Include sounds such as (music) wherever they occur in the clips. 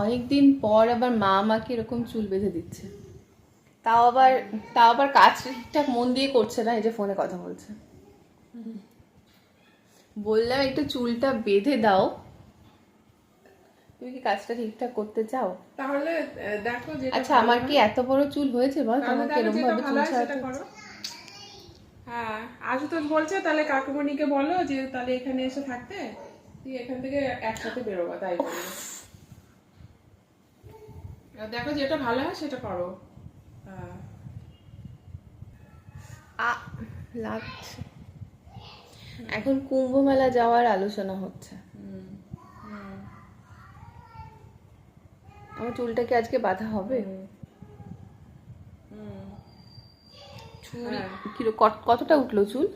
অনেকদিন পর আবার মা আমাকে এরকম চুল বেঁধে দিচ্ছে। তাও আবার তাও আবার কাজ ঠিকঠাক মন দিয়ে করছে না এই যে ফোনে কথা বলছে। বললাম একটু চুলটা বেঁধে দাও। তুমি কি কাজটা ঠিকঠাক করতে চাও? তাহলে দেখো যে আচ্ছা আমার কি এত বড় চুল হয়েছে বল? তোমাকে দেখো এরকম যেটা ভাবে চুল হয় ছাড়াতে করো। হ্যাঁ আশুতোষ বলছে তাহলে কাকুমণিকে বলো যে তাহলে এখানে এসে থাকতে তুই এখান থেকে একসাথে বেরোবা তাই দেখো যেটা ভালো হয় সেটা করো। আ লাগছে। এখন কুম্ভ মেলা যাওয়ার আলোচনা হচ্ছে। আমার চুলটাকে আজকে বাঁধা হবে? হুম। চুল হ্যাঁ। কতটা উঠল চুল?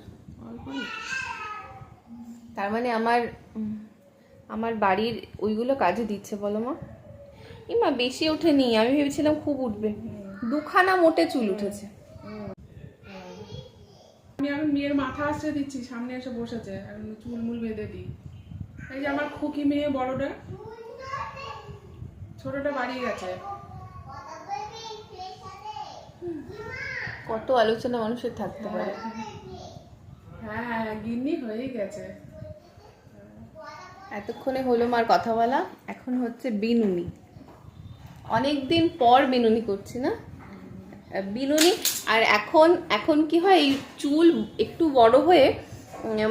তার মানে আমার আমার বাড়ির ওইগুলো কাজে দিচ্ছে বলো মা। ইমা বেশি ওঠেনি? আমি ভেবেছিলাম খুব উঠবে। দুখানা মোটে চুল উঠেছে। আমি এখন মেয়ের মাথা আসতে দিচ্ছি সামনে এসে বসেছে। এখন চুল মুল বেঁধে দিই। এই যে আমার খুকি মেয়ে বড়টা ছোটটা বাড়িয়ে গেছে। কত আলোচনা মানুষের থাকতে পারে। হ্যাঁ হ্যাঁ গিন্নি হয়ে গেছে। এতক্ষণে হলো মার কথা বলা এখন হচ্ছে বিনুনি। অনেক দিন পর বিনুনি করছি না? বিনুনি আর এখন এখন কি হয় এই চুল একটু বড় হয়ে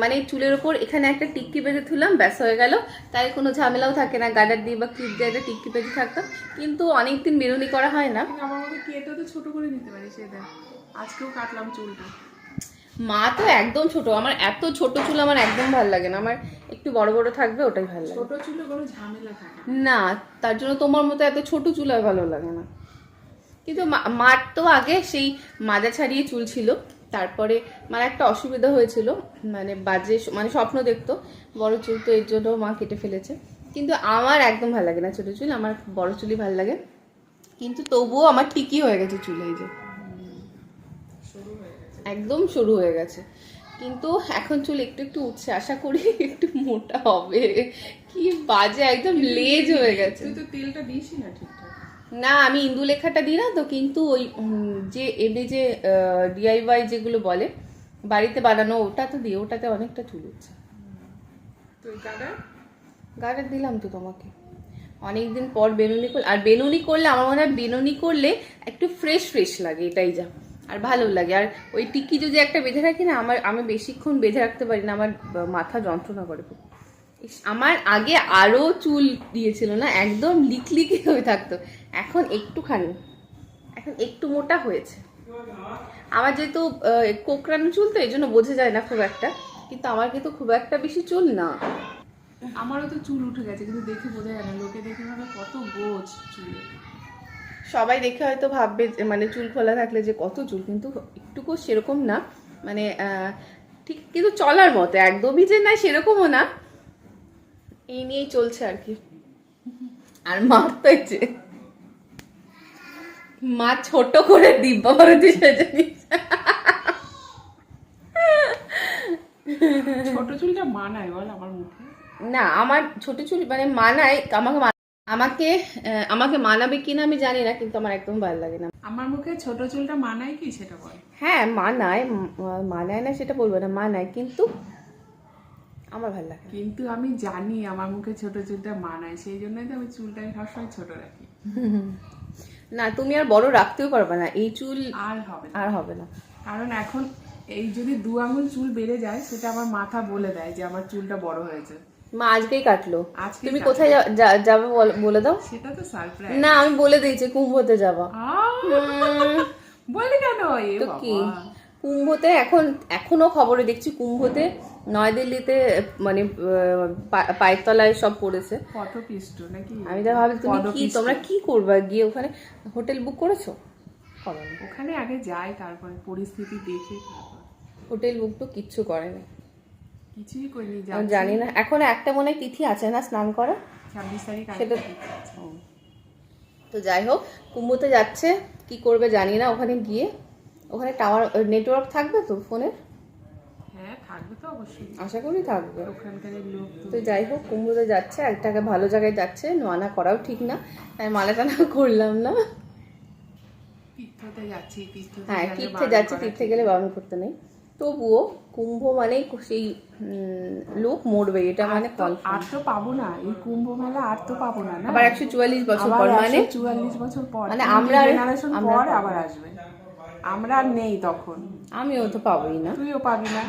মানে চুলের ওপর এখানে একটা টিক্কি বেঁধে তুললাম ব্যাস হয়ে গেল। তাই কোনো ঝামেলাও থাকে না গার্ডার দিয়ে বা ক্লিপ দিয়ে একটা টিক্কি বেঁধে থাকতাম। কিন্তু অনেক দিন বেরুনি করা হয় না। আমার মতো কেটে তো ছোট করে নিতে পারি সে আজকেও কাটলাম চুলটা। মা তো একদম ছোট আমার এত ছোট চুল আমার একদম ভালো লাগে না। আমার একটু বড় বড় থাকবে ওটাই ভালো লাগে। ছোট চুলে কোনো ঝামেলা থাকে না। তার জন্য তোমার মতো এত ছোট চুল আর ভালো লাগে না। কিন্তু মার তো আগে সেই মাজা ছাড়িয়ে চুল ছিল। তারপরে মানে একটা অসুবিধা হয়েছিল মানে বাজে মানে স্বপ্ন দেখতো বড় চুল তো এর জন্য মা কেটে ফেলেছে। কিন্তু আমার একদম ভালো লাগে না ছোট চুল আমার বড় চুলই ভালো লাগে। কিন্তু তবুও আমার ঠিকই হয়ে গেছে চুল এই যে। একদম শুরু হয়ে গেছে। কিন্তু এখন চুল একটু একটু উঠছে আশা করি একটু মোটা হবে। কি বাজে একদম লেজ হয়ে গেছে। তুই তো তেলটা দিসই না ঠিকঠাক। না আমি ইন্দু লেখাটা দিই না তো কিন্তু ওই যে এমনি যে ডিআইওয়াই যেগুলো বলে বাড়িতে বানানো ওটা তো দিই ওটাতে অনেকটা চুল উঠছে। তুই কাটা গার্ডার দিলাম তো তোমাকে। অনেকদিন পর বেনুনি করলে আর বেনুনি করলে আমার মনে হয় বেনুনি করলে একটু ফ্রেশ ফ্রেশ লাগে এটাই যা। আর ভালো লাগে। আর ওই টিকি যদি একটা বেঁধে রাখি না, আমার, আমি বেশিক্ষণ বেঁধে রাখতে পারি না, আমার মাথা যন্ত্রণা করে খুব। আমার আগে আরও চুল দিয়েছিল না, একদম লিকলিকি হয়ে থাকতো। এখন একটুখানি, এখন একটু মোটা হয়েছে। আমার যেহেতু কোকরানো চুল তো এই জন্য বোঝা যায় না খুব একটা, কিন্তু আমার কিন্তু খুব একটা বেশি চুল না। আমারও তো চুল উঠে গেছে, কিন্তু দেখে বোঝা যায় না, লোকে দেখে কত গোছ চুলে সবাই দেখে হয়তো ভাববে যে মানে চুল খোলা থাকলে যে কত চুল কিন্তু একটুকু সেরকম না। মানে ঠিক কিন্তু চলার মতো একদমই যে না সেরকমও না। এই নিয়েই চলছে আর কি। আর মার তো যে মা ছোট করে দিব্যা ভারতী সেজে নিচ্ছে। ছোট চুলটা মানায় বল আমার মুখে। না আমার ছোট চুল মানে মানায় আমাকে আমাকে আমাকে মানাবে কিনা আমি জানি না কিন্তু আমার একদম ভালো লাগে না। আমার মুখে ছোট চুলটা মানায় কি সেটা বল? হ্যাঁ মানায় মানায় না সেটা বলব না মানায় কিন্তু আমার ভালো লাগে কিন্তু আমি জানি আমার মুখে ছোট চুলটা মানায় সেই জন্যই তো আমি চুলটা সবসময় ছোট রাখি। (laughs) না তুমি আর বড় রাখতেও পারবে না এই চুল আর হবে না। আর হবে না। কারণ এখন এই যদি দু আঙুল চুল বেড়ে যায় সেটা আমার মাথা বলে দেয় যে আমার চুলটা বড় হয়েছে। মা আজকেই কাটলো। তুমি কোথায় যাবে বলে দাও। সেটা তো সারপ্রাইজ না আমি বলে দিয়েছি কুম্ভতে যাবা। বলি কেন? তো কি? কুম্ভতে এখন এখনও খবরে দেখছি কুম্ভতে নয়াদিল্লিতে মানে পায়ের তলায় সব পড়েছে। পথপিষ্ট নাকি? আমি তো ভাবি তুমি কি তোমরা কি করবা? গিয়ে ওখানে হোটেল বুক করেছ? ওখানে আগে যাই তারপরে পরিস্থিতি দেখে হোটেল বুক তো কিচ্ছু করেনি। কিছুই করিনি জানি না। এখন একটা মনে তিথি আছে না স্নান করা ছাব্বিশ তারিখ সেটা। তো যাই হোক কুম্ভতে যাচ্ছে কি করবে জানি না ওখানে গিয়ে। ওখানে টাওয়ার নেটওয়ার্ক থাকবে তো ফোনের হ্যাঁ অবশ্যই। আশা করি থাকবে। তো। যাই হোক কুম্ভতে যাচ্ছে একটা ভালো জায়গায় যাচ্ছে নোয়ানা করাও ঠিক না তাই মালা টানা করলাম না। হ্যাঁ তীর্থে যাচ্ছে তীর্থে গেলে বারণ করতে নেই। তবুও কুম্ভ মানে সেই লোক মরবে এটা মানে আর তো পাবো না এই কুম্ভ মেলা আর তো পাবো না না? আবার একশো চুয়াল্লিশ বছর পর মানে চুয়াল্লিশ বছর পর মানে আমরা জেনারেশন পর আবার আসবে। আমরা আর নেই তখন। আমিও তো পাবোই না। তুইও পাবি না।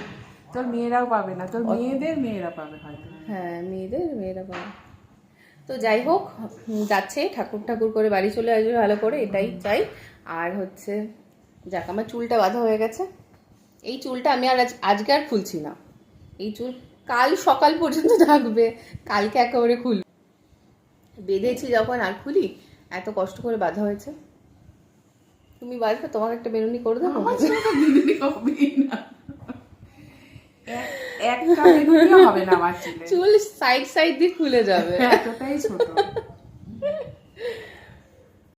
তোর মেয়েরাও পাবে না তোর মেয়েদের মেয়েরা পাবে হয়তো। হ্যাঁ মেয়েদের মেয়েরা পাবে। তো যাই হোক যাচ্ছে ঠাকুর ঠাকুর করে বাড়ি চলে আসবে ভালো করে এটাই চাই। আর হচ্ছে যাক আমার চুলটা বাঁধা হয়ে গেছে। এই চুলটা আমি আর আজ- আজকে আর খুলছি না। এই চুল কাল সকাল পর্যন্ত থাকবে। কালকে একেবারে খুল বেঁধেছি যখন আর খুলি এত কষ্ট করে বাঁধা হয়েছে। তুমি বাঁধবে তোমাকে একটা বেরুনি করে দেবো? (laughs) চুল সাইড সাইড দিয়ে খুলে যাবে। এতটাই ছোট।